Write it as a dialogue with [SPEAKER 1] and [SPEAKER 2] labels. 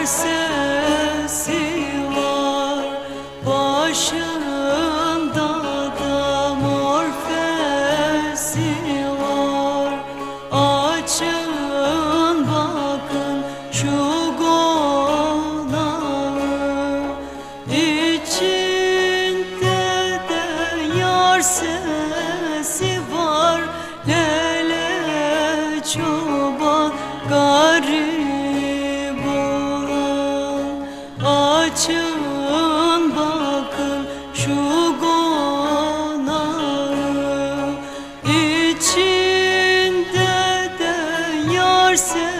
[SPEAKER 1] var sesi var. Başında da morfesi var. Açın bakın şu gonağı İçinde de yar sesi var. Lele çoban garip Açın bakın şu konağı İçinde de yar sesi